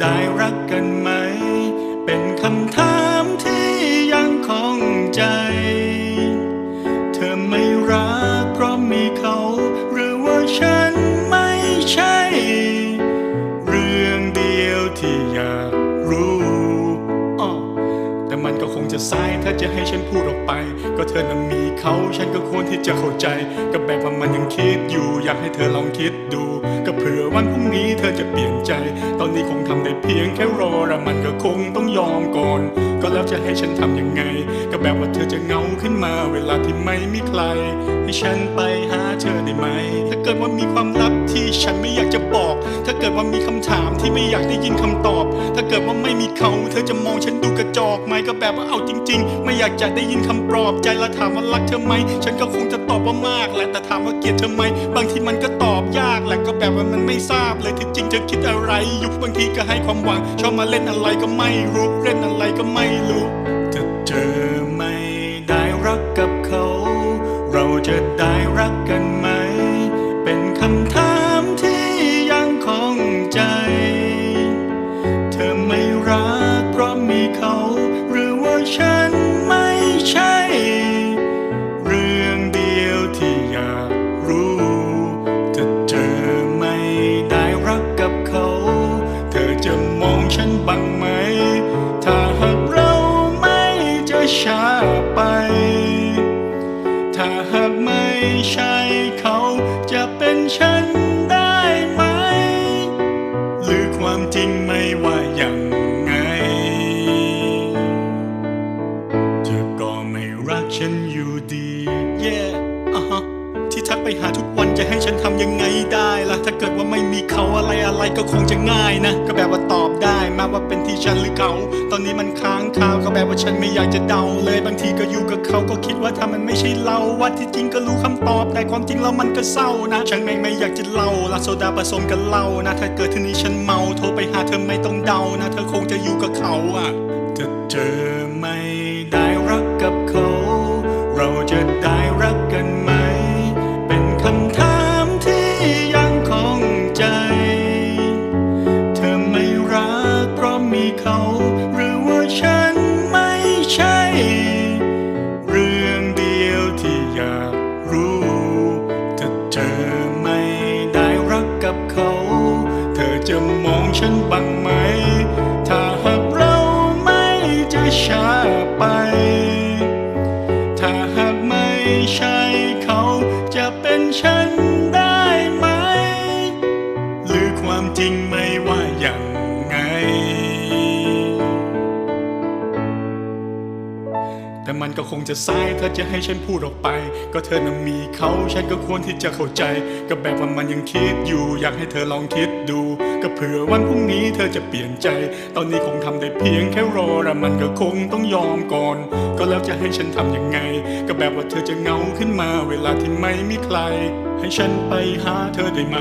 ได้รักกันไหม เป็นคำถามที่ยังคองใจ เธอไม่รักเพราะมีเขา หรือว่าฉันไม่ใช่ เรื่องเดียวที่อยากรู้อ้อแต่มันก็คงจะสายถ้าจะให้ฉันพูดออกไป ก็เธอนั้นมีเขา ฉันก็ควรที่จะเข้าใจ ก็แบบว่ามันยัง อยากให้เธอลองคิดดู ก็เผื่อวันพรุ่งนี้เธอจะเปลี่ยนใจ ตอนนี้คงทำได้เพียงแค่รอและมันก็คงต้องยอมก่อน ก็แล้วจะให้ฉันทำยังไง ก็แบบว่าเธอจะเงาขึ้นมา เวลาที่ไม่มีใคร ให้ฉันไปหาเธอได้ไหม ถ้าเกิดว่ามีความลับที่ฉันไม่อยากจะบอก ถ้าเกิดว่ามีคำถามที่ไม่อยากได้ยินคำตอบ ถ้าเกิดว่าไม่มีเขาเธอจะมองฉันดูกระจอกไหมก็แบบว่าเอาจริง ๆ ไม่อยากจะได้ยินคำปลอบใจแล้วถามว่ารักเธอไหมฉันก็คงจะตอบว่ามากแหละแต่ถามว่าเกลียดเธอไหมบางทีมันก็ตอบยากแหละก็แบบว่ามันไม่ทราบเลยที่จริงเธอคิดอะไรอยู่บางทีก็ให้ความหวังชอบมาเล่นอะไรก็ไม่รู้เล่นอะไรก็ไม่รู้ถ้าเจอไม่ได้รักกับเขา เราจะได้ ช้าไป ถ้าหากไม่ใช่เขาจะเป็นฉันได้ไหม หรือความจริงไม่ว่าอย่างไง เธอก็ไม่รักฉันอยู่ดีเย่อะฮะที่ทักไปหาทุก จะให้ฉันทำยังไงได้ล่ะ ถ้าเกิดว่าไม่มีเขาอะไรอะไรก็คงจะง่ายนะ ก็แบบว่าตอบได้มาว่าเป็นที่ฉันหรือเขา ตอนนี้มันค้างคาวก็แบบว่าฉันไม่อยากจะเดาเลย บางทีก็อยู่กับเขาก็คิดว่าถ้ามันไม่ใช่เราว่าที่จริงก็รู้คำตอบ แต่ความจริงแล้วมันก็เศร้านะฉันไม่ไม่อยากจะเล่าละโซดาผสมกับเหล้านะ ถ้าเกิดทีนี้ฉันเมาโทรไปหาเธอไม่ต้องเดานะ เธอคงจะอยู่กับเขาอะถ้าเจอไม่ได้รักกับเขา เราจะได้ ใช่เขาจะเป็นฉันได้ไหม หรือความจริงไม่ว่าอย่าง แต่มันก็คงจะสายถ้าจะให้ฉันพูดออกไป ก็เธอนั้นมีเขาฉันก็ควรที่จะเข้าใจ ก็แบบว่ามันยังคิดอยู่ อยากให้เธอลองคิดดู ก็เผื่อวันพรุ่งนี้เธอจะเปลี่ยนใจ ตอนนี้คงทำได้เพียงแค่รอและมันก็คงต้องยอมก่อน ก็แล้วจะให้ฉันทำยังไง ก็แบบว่าเธอจะเงาขึ้นมา เวลาที่ไม่มีใคร ให้ฉันไปหาเธอได้ไหม